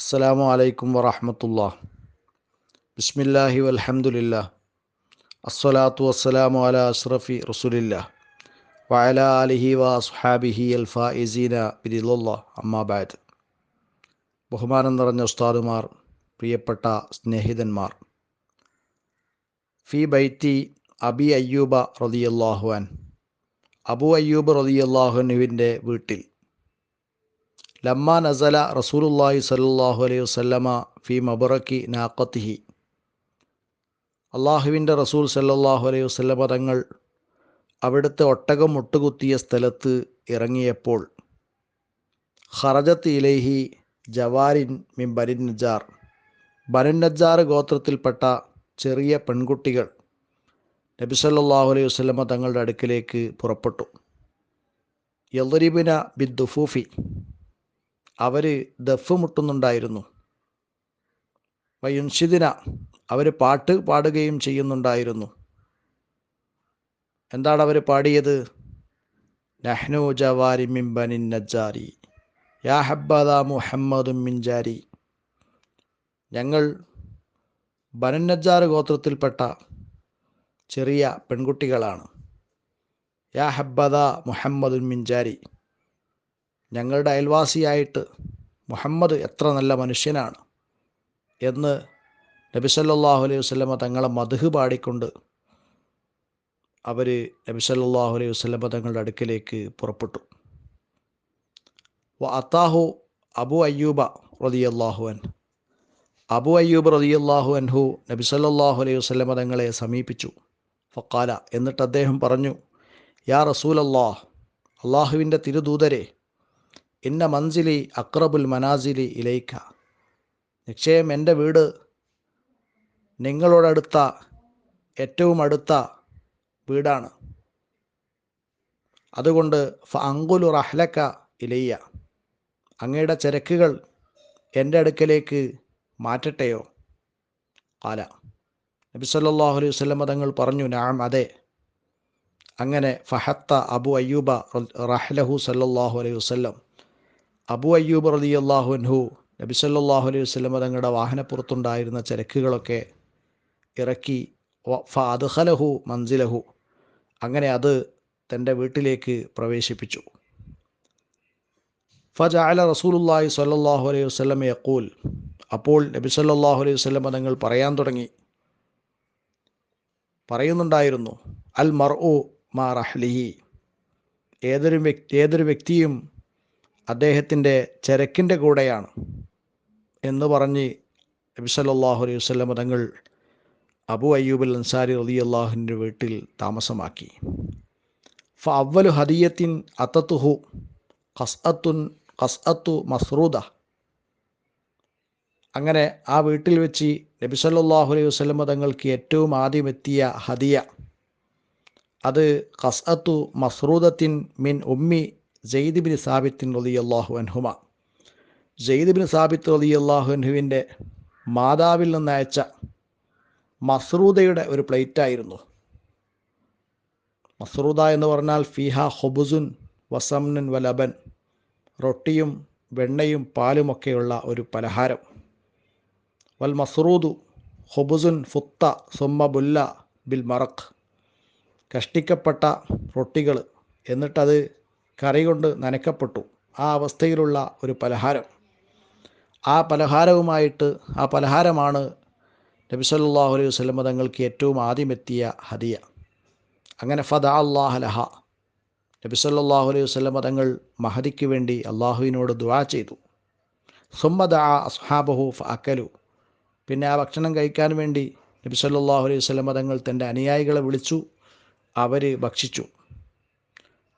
അസ്സലാമു അലൈക്കും വറഹമത്തുള്ള. ബിസ്മില്ലാഹി വലഹമുല്ല അസ്സലാത്തു വസ്സലാമു അല അഷ്റഫി റസുലില്ല. വഅല അലിഹി വസ്ഹാബിഹി അൽ ഫായിസീന ബിദിലുള്ള അമ്മാബാദ് ബഹുമാനം നിറഞ്ഞ ഉസ്താദുമാർ പ്രിയപ്പെട്ട സ്നേഹിതന്മാർ. ഫി ബൈത്തി അബി അയ്യൂബ റതിയല്ലാഹുവാൻ അബു അയ്യൂബ് റതിയല്ലാഹുനുവിന്റെ വീട്ടിൽ ലമ്മ നസല റസൂലുല്ലാഹി സല്ലാഹു അലൈഹി വസല്ലമ ഫി മബറക്കി നാക്കത്തിഹി അള്ളാഹുവിന്റെ റസൂൽ സല്ലല്ലാഹു അലൈഹി വസല്ലമ തങ്ങൾ അവിടുത്തെ ഒട്ടകം മുട്ടുകുത്തിയ സ്ഥലത്ത് ഇറങ്ങിയപ്പോൾ ഖറജത്ത് ഇലൈഹി ജവാരിൻ മിൻ ബനിൻ നജാർ. ബനിൻ നജാർ ഗോത്രത്തിൽപ്പെട്ട ചെറിയ പെൺകുട്ടികൾ നബി സല്ലല്ലാഹു അലൈഹി വസല്ലമ തങ്ങളുടെ അടുക്കിലേക്ക് പുറപ്പെട്ടു. യദരിബിന ബിദ്ദുഫൂഫി അവർ ദഫ് മുട്ടുന്നുണ്ടായിരുന്നു. വയുൻഷിദിന അവർ പാട്ട് പാടുകയും ചെയ്യുന്നുണ്ടായിരുന്നു. എന്താണ് അവർ പാടിയത്? നഹ്നു ജവാരി മിംബനിൻ നജാരി യാ ഹബ്ബദ മുഹമ്മദും മിൻജാരി ഞങ്ങൾ ബനൻ നജാർ ഗോത്രത്തിൽപ്പെട്ട ചെറിയ പെൺകുട്ടികളാണ്. യാ ഹബ്ബദ മുഹമ്മദുൻ മിൻജാരി ഞങ്ങളുടെ അയൽവാസിയായിട്ട് മുഹമ്മദ് എത്ര നല്ല മനുഷ്യനാണ് എന്ന് നബിസല്ലാഹു അലൈഹി വസല്ലമ തങ്ങളെ മധുഹ് പാടിക്കൊണ്ട് അവർ നബിസല്ലാഹു അലൈഹി വസല്ലമ തങ്ങളുടെ അടുക്കിലേക്ക് പുറപ്പെട്ടു. അത്താഹു അബു അയ്യൂബ റതിയല്ലാഹു അൻ അബു അയ്യൂബ് റതിയല്ലാഹു അൻഹു നബിസല്ലാഹു അലൈഹി വസല്ലമ തങ്ങളെ സമീപിച്ചു. ഫക്കാല എന്നിട്ട് അദ്ദേഹം പറഞ്ഞു യാ റസൂലല്ലാഹ് അള്ളാഹുവിന്റെ തിരുദൂതരെ ഇന്ന മൻസിലി അക്രബുൽ മനാസിലി ഇലൈക്ക. നിശ്ചയം എന്റെ വീട് നിങ്ങളോടടുത്ത ഏറ്റവും അടുത്ത വീടാണ്. അതുകൊണ്ട് ഫ അങ്കുലു റഹ്ലക്ക ഇലയ്യ. അങ്ങയുടെ ചരക്കുകൾ എന്റെ അടുക്കലേക്ക് മാറ്റട്ടെയോ? കാല നബി സല്ലല്ലാഹു അലൈഹി വസല്ലം തങ്ങൾ പറഞ്ഞു നാം അതെ. അങ്ങനെ ഫഹത്ത അബു അയ്യൂബ റഹ്ലഹു സല്ലാഹു അലൈഹി വസല്ലം അബു അയ്യൂബ് റലി അള്ളാഹുൻഹു നബി സല്ലാഹു അലൈഹി വസ്ലമ തങ്ങളുടെ വാഹനപ്പുറത്തുണ്ടായിരുന്ന ചരക്കുകളൊക്കെ ഇറക്കി ഫാദുഹലഹു മൻസിലഹു. അങ്ങനെ അത് തന്റെ വീട്ടിലേക്ക് പ്രവേശിപ്പിച്ചു. ഫജാല റസൂലുല്ലാഹി സ്വല്ലല്ലാഹു അലൈഹി വസ്ലം യക്കൂൽ അപ്പോൾ നബി സല്ലാഹു അലൈഹി വസ്ലമ തങ്ങൾ പറയാൻ തുടങ്ങി. പറയുന്നുണ്ടായിരുന്നു അൽ മർ ഓ മാ റഹ്ലിഹി. ഏതൊരു വ്യക്തി ഏതൊരു വ്യക്തിയും അദ്ദേഹത്തിന്റെ ചരക്കിന്റെ കൂടെയാണ് എന്ന് പറഞ്ഞ് നബി സല്ലല്ലാഹു അലൈഹി വസ്ലം തങ്ങൾ അബു അയ്യൂബ് അൻസാരി റലി അള്ളാഹുവിന്റെ വീട്ടിൽ താമസമാക്കി. ഫ അവലു ഹദിയത്തിൻ അത്തത്തുഹു ഖസ്അത്തുൻ ഖസ്അത്തു മസ്റൂദ. അങ്ങനെ ആ വീട്ടിൽ വെച്ച് നബി സല്ലല്ലാഹു അലൈഹി വസ്ലം തങ്ങൾക്ക് ഏറ്റവും ആദ്യം എത്തിയ ഹദിയ അത് ഖസ്അത്തു മസ്റൂദത്തിൻ മിൻ ഉമ്മി ജെയ്ദ് സാബിത്തിൻ റലി അള്ളാഹു അൻഹുമ ജെയ്ദ് സാബിത്ത് റലി അള്ളാഹു അൻഹുവിന്റെ മാതാവിൽ നിന്ന് അയച്ച മസ്റൂദയുടെ ഒരു പ്ലേറ്റായിരുന്നു. മസ്റൂദ എന്ന് പറഞ്ഞാൽ ഫിഹ ഹൊബുസുൻ വസംനൻ വലബൻ റൊട്ടിയും വെണ്ണയും പാലുമൊക്കെയുള്ള ഒരു പലഹാരം. വൽ മസ്റൂദു ഹൊബുസുൻ ഫുത്ത സുമ്മ ബുല്ല ബിൽ മറക്ക് കഷ്ടിക്കപ്പെട്ട റൊട്ടികൾ. എന്നിട്ടത് കറി കൊണ്ട് നനയ്ക്കപ്പെട്ടു ആ അവസ്ഥയിലുള്ള ഒരു പലഹാരം. ആ പലഹാരവുമായിട്ട് ആ പലഹാരമാണ് നബി സല്ലാഹു അലൈഹി വസ്ലമ തങ്ങൾക്ക് ഏറ്റവും ആദ്യം എത്തിയ ഹദിയ. അങ്ങനെ ഫദ അള്ളാഹലഹ നബി സല്ലാഹു അലൈഹി വസ്ലമ തങ്ങൾ മഹദിക്ക് വേണ്ടി അള്ളാഹുവിനോട് ദുവാ ചെയ്തു. സുമ്മദ ആ അസ്ഹാബഹു അക്കലു പിന്നെ ആ ഭക്ഷണം കഴിക്കാൻ വേണ്ടി നബി സല്ലാഹു അലൈഹി വസ്ലമ തങ്ങൾ തന്റെ അനുയായികളെ വിളിച്ചു. അവർ ഭക്ഷിച്ചു.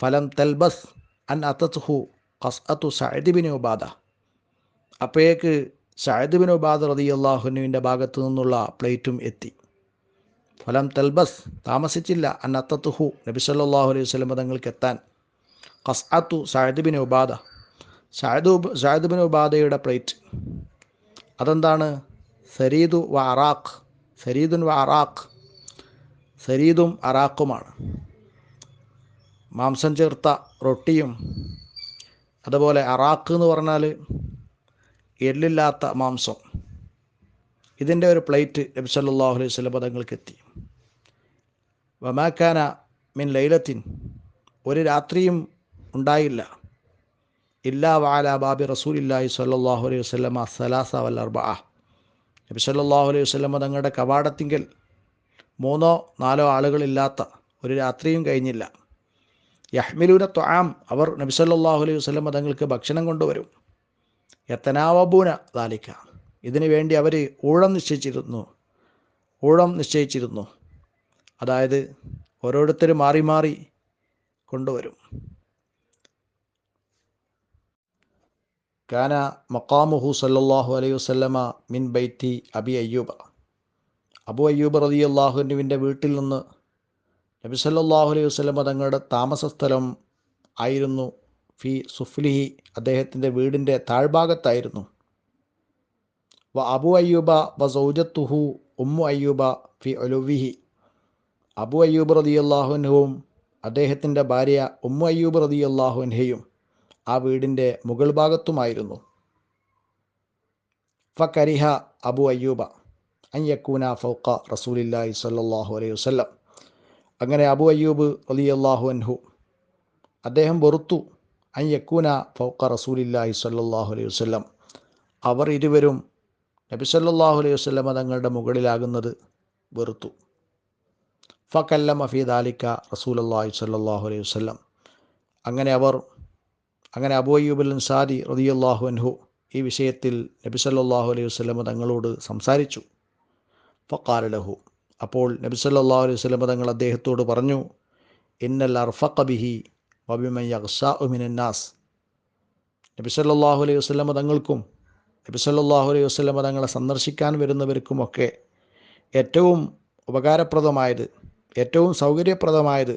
ഫലം തൽബസ്. അൻ അത്തത്ഹു ഖസ്അത്തു ബിൻ ഉബാദ അപ്പോഴേക്ക് സഅദിബിൻ ഉബാദ റതി അള്ളാഹുനുവിന്റെ ഭാഗത്തു നിന്നുള്ള പ്ലേറ്റും എത്തി. ഫലം തൽബസ് താമസിച്ചില്ല. അൻ അത്തത്തുഹു നബി സല്ലല്ലാഹു അലൈഹി വസല്ലം തങ്ങൾക്ക് എത്താൻ. ഖസ്അത്തു ബിൻ ഉബാദ. സഅദു ബിൻ ഉബാദയുടെ പ്ലേറ്റ്. അതെന്താണ്? സരീദു വ അറാഖ്. സരീദുൻ വ അറാഖ്. സരീദും അറാഖുമാണ്. മാംസം ചേർത്ത റൊട്ടിയും അതുപോലെ അറാക്ക് എന്ന് പറഞ്ഞാൽ എല്ലില്ലാത്ത മാംസം. ഇതിന്റെ ഒരു പ്ലേറ്റ് നബി സല്ലല്ലാഹു അലൈഹി വസല്ലം തങ്ങൾക്ക് എത്തി. വമാക്കാന മിൻ ലൈലത്തിൻ ഒരു രാത്രിയും ഉണ്ടായില്ല. ഇല്ലാ വാല ബാബി റസൂലില്ലാഹി സല്ലാഹു അലൈഹി വസല്ലമ സലാസ വൽ അർബഅ. നബി സല്ലല്ലാഹു അലൈഹി വസല്ലമ തങ്ങളുടെ കവാടത്തിങ്കൽ മൂന്നോ നാലോ ആളുകളില്ലാത്ത ഒരു രാത്രിയും കഴിഞ്ഞില്ല. യഹ്മിലൂന ത്വാം. അവർ നബിസല്ലാഹു അലൈഹി വസ്ലം തങ്ങൾക്ക് ഭക്ഷണം കൊണ്ടുവരും. യത്തനാവബൂന ദാലിക്ക. ഇതിനു വേണ്ടി അവർ ഊഴം നിശ്ചയിച്ചിരുന്നു. ഊഴം നിശ്ചയിച്ചിരുന്നു. അതായത് ഓരോരുത്തർ മാറി മാറി കൊണ്ടുവരും. കാന മക്കാമുഹു സല്ലാഹു അലൈഹി വസ്ലമ മിൻ ബൈത്തി അബി അയ്യൂബ. അബു അയ്യൂബ് റതി അള്ളാഹുനുവിന്റെ വീട്ടിൽ നിന്ന് നബി സല്ലാഹു അലൈഹി വസ്ലമ തങ്ങളുടെ താമസ സ്ഥലം ആയിരുന്നു ഫി സുഫ്ലിഹി അദ്ദേഹത്തിന്റെ വീടിന്റെ താഴ്ഭാഗത്തായിരുന്നു. വ അബു അയ്യൂബ വ സൗജത്തുഹു ഉമ്മു അയ്യൂബ ഫി ഒലുവിഹി അബു അയ്യൂബ് റതി അള്ളാഹുനുവും അദ്ദേഹത്തിന്റെ ഭാര്യ ഉമ്മു അയ്യൂബ് റതി അള്ളാഹുൻഹയും ആ വീടിന്റെ മുകൾ ഭാഗത്തുമായിരുന്നു. ഫ കരിഹ അബു അയ്യൂബ അയ്യക്കൂന ഫൗക്ക റസൂലില്ലാഹി സല്ലാഹു അലൈഹി വസല്ലം. അങ്ങനെ അബു അയ്യൂബ് അലി അള്ളാഹു അൻഹു അദ്ദേഹം വെറുത്തു. അയ്യക്കൂന ഫൗക്ക റസൂലില്ലാഹി സല്ലാഹു അലൈഹി വസ്ലം അവർ ഇരുവരും നബി സല്ലാഹു അലൈഹി വസ്ലമ തങ്ങളുടെ മുകളിലാകുന്നത് വെറുത്തു. ഫക്കല്ലമ ആലിക്ക റസൂൽ അള്ളാഹി സല്ലാഹു അലൈഹി വസ്ലം അങ്ങനെ അവർ അങ്ങനെ അബു അയ്യൂബ് അൽ സാദി റളിയല്ലാഹു അൻഹു ഈ വിഷയത്തിൽ നബി സല്ലാഹു അലൈഹി വസ്ലമ തങ്ങളോട് സംസാരിച്ചു. ഫക്കാല ലഹു. അപ്പോൾ നബി സല്ലല്ലാഹു അലൈഹി സ്വലമ തങ്ങൾ അദ്ദേഹത്തോട് പറഞ്ഞു ഇന്നൽ അർഫഖ ബിഹി വബിമൻ യഗ്സാഉ മിനന്നാസ് നബി സല്ലല്ലാഹു അലൈഹി വസ്ലമ തങ്ങൾക്കും നബി സല്ലല്ലാഹു അലൈഹി വസ്ലമ തങ്ങളെ സന്ദർശിക്കാൻ വരുന്നവർക്കുമൊക്കെ ഏറ്റവും ഉപകാരപ്രദമായത് ഏറ്റവും സൗകര്യപ്രദമായത്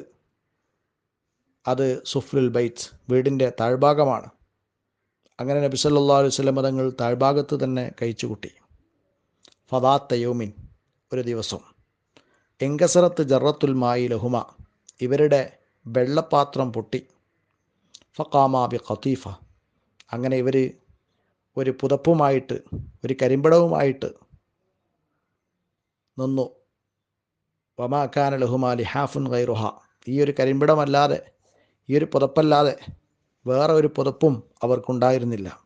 അത് സുഫ്ലുൽ ബൈത്ത് വീടിന്റെ താഴ്ഭാഗമാണ്. അങ്ങനെ നബി സല്ലല്ലാഹു അലൈഹി വസല്ലമ തങ്ങൾ താഴ്ഭാഗത്ത് തന്നെ കഴിച്ചുകൂട്ടി. ഫദാത്ത യോമിൻ ഒരു ദിവസം. എങ്കസറത്ത് ജറത്തുൽ മായി ലഹുമ. ഇവരുടെ വെള്ളപാത്രം പൊട്ടി. ഫക്കാമ ബി ഖത്തീഫ അങ്ങനെ ഇവർ ഒരു പുതപ്പുമായിട്ട് ഒരു കരിമ്പടവുമായിട്ട് നിന്നു. വമാക്കാന ലഹുമ ലിഹാഫുൻ ഗൈറുഹ. ഈ ഒരു കരിമ്പിടമല്ലാതെ ഈ ഒരു പുതപ്പല്ലാതെ വേറെ ഒരു പുതപ്പും അവർക്കുണ്ടായിരുന്നില്ല.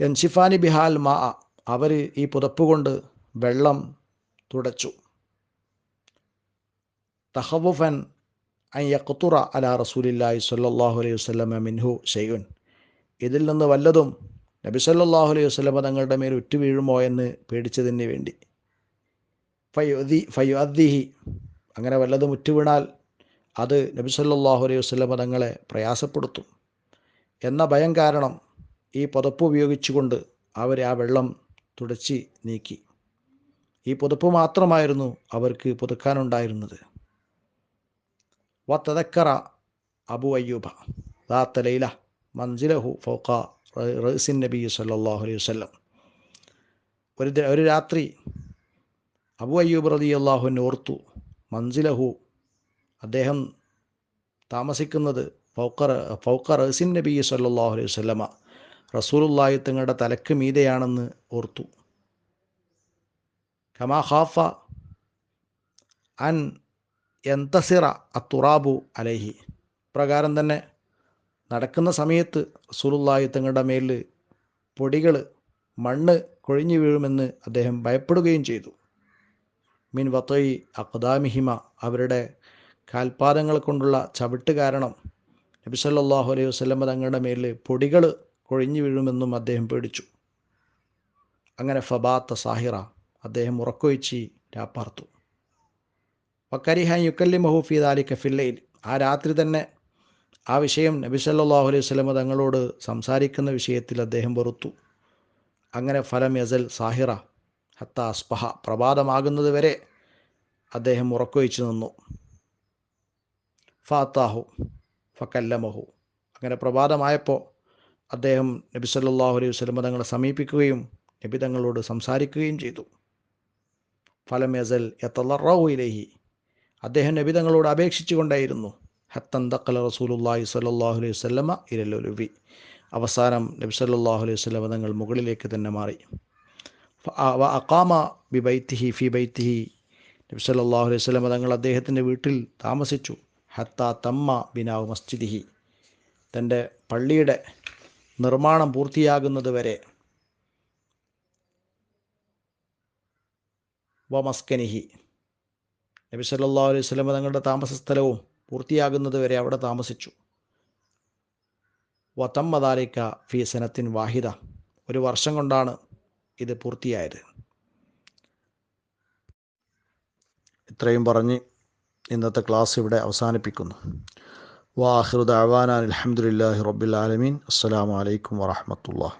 എൻഷിഫാനി ബിഹാൽ മാ അവർ ഈ പുതപ്പ് കൊണ്ട് വെള്ളം തുടച്ചു. തഹവുഫൻ അയ്യക്കുത്തുറ അല റസൂലില്ലാഹി സ്വല്ലല്ലാഹു അലൈഹി വസ്ലമ മിൻഹു ഷെയ്യുൻ ഇതിൽ നിന്ന് വല്ലതും നബി സല്ലാഹു അലൈഹി വസല്ലമ തങ്ങളുടെ മേൽ ഉറ്റു വീഴുമോ എന്ന് പേടിച്ചതിന് വേണ്ടി. ഫയുദി ഫയുഅദ്ദിഹി അങ്ങനെ വല്ലതും ഉറ്റുവീണാൽ അത് നബി സല്ലാഹു അലൈഹി വസല്ലമ തങ്ങളെ പ്രയാസപ്പെടുത്തും. എന്ന ഭയം കാരണം ഈ പുതപ്പ് ഉപയോഗിച്ചുകൊണ്ട് അവർ ആ വെള്ളം തുടച്ച് നീക്കി. ഈ പുതപ്പ് മാത്രമായിരുന്നു അവർക്ക് പുതുക്കാനുണ്ടായിരുന്നത്. വത്തതക്കറ അബു അയ്യൂബ ദാത്ത ലൈല മൻസിലഹു ഫൗക്ക റഹ്സിൻ നബി സല്ലല്ലാഹു അലൈഹി വസല്ലം ഒരു ഒരു രാത്രി അബു അയ്യൂബ് റതി അള്ളാഹുവിനെ ഓർത്തു മൻസിലഹു അദ്ദേഹം താമസിക്കുന്നത് ഫൗക്കർ ഫൗക്ക റഹ്സിൻ നബി സല്ലല്ലാഹു അലൈഹി വസല്ലമ റസൂലുള്ളാഹി തങ്ങളുടെ തലക്ക് മീതെയാണെന്ന് ഓർത്തു. കമാ ഖാഫ അൻ എന്തസിറ അത്തുറാബു അലൈഹി. പ്രകാരം തന്നെ നടക്കുന്ന സമയത്ത് റസൂലുള്ളാഹി തങ്ങളുടെ മേലിൽ പൊടികൾ മണ്ണ് കൊഴിഞ്ഞു വീഴുമെന്ന് അദ്ദേഹം ഭയപ്പെടുകയും ചെയ്തു. മിൻ വത്തൈ അഖദാമിഹിമ അവരുടെ കാൽപാദങ്ങൾ കൊണ്ടുള്ള ചവിട്ട് കാരണം നബി സല്ലല്ലാഹു അലൈഹി വസ്ലമ തങ്ങളുടെ മേലിൽ പൊടികൾ കൊഴിഞ്ഞു വീഴുമെന്നും അദ്ദേഹം പേടിച്ചു. അങ്ങനെ ഫബാത്ത സാഹിറ അദ്ദേഹം ഉറക്കൊഴിച്ച് രാപ്പാർത്തു. വക്കരിഹാൻ യുക്കല്ലി മഹൂഫി ദാലി കഫില്ലയിൽ ആ രാത്രി തന്നെ ആ വിഷയം നബി സല്ലാഹു അലൈഹി സ്വലമ തങ്ങളോട് സംസാരിക്കുന്ന വിഷയത്തിൽ അദ്ദേഹം വെറുത്തു. അങ്ങനെ ഫലം യസൽ സാഹിറ ഹത്ത അസ്പഹ പ്രഭാതമാകുന്നത് വരെ അദ്ദേഹം ഉറക്കൊഴിച്ചു നിന്നു. ഫാത്താഹു ഫക്കല്ലമഹു. അങ്ങനെ പ്രഭാതമായപ്പോൾ അദ്ദേഹം നബി സല്ലാഹു അലൈഹി സ്വലമ തങ്ങളെ സമീപിക്കുകയും നബി തങ്ങളോട് സംസാരിക്കുകയും ചെയ്തു. ഫലം യസൽ യത്തലറു ഇലഹി. അദ്ദേഹം നബി തങ്ങളോട് അപേക്ഷിച്ചു കൊണ്ടായിരുന്നു. ഹത്തൻ തക്കല റസൂലുല്ലാഹി സല്ലാഹു അലൈഹി വസല്ലമ ഇരലൊലുവി അവസാനം നബി സല്ലാഹു അലൈഹി വസല്ലം തങ്ങൾ മുകളിലേക്ക് തന്നെ മാറി. അക്കാമ ബി ബൈത്തിഹി ഫി ബൈത്തിഹി. നബി സല്ലാഹു അലൈഹി വസല്ലം തങ്ങൾ അദ്ദേഹത്തിന്റെ വീട്ടിൽ താമസിച്ചു. ഹത്ത തമ്മ ബിനാവ് മസ്ജിദിഹി. തന്റെ പള്ളിയുടെ നിർമ്മാണം പൂർത്തിയാകുന്നത് വരെ. വ മസ്കനിഹി. നബി സല്ലാ അലൈഹി സ്വലമ തങ്ങളുടെ താമസ സ്ഥലവും പൂർത്തിയാകുന്നത് വരെ അവിടെ താമസിച്ചു. വത്തമ്മദാലിക്ക ഫി സനത്തിൻ വാഹിദ. ഒരു വർഷം കൊണ്ടാണ് ഇത് പൂർത്തിയായത്. ഇത്രയും പറഞ്ഞ് ഇന്നത്തെ ക്ലാസ് ഇവിടെ അവസാനിപ്പിക്കുന്നു. വാഹൃദ് അവാനാൻ അലഹമുല്ലാഹി റബ്ബിൽ ആലമീൻ. അസ്സലാമു അലൈക്കും വറഹമത്തുള്ള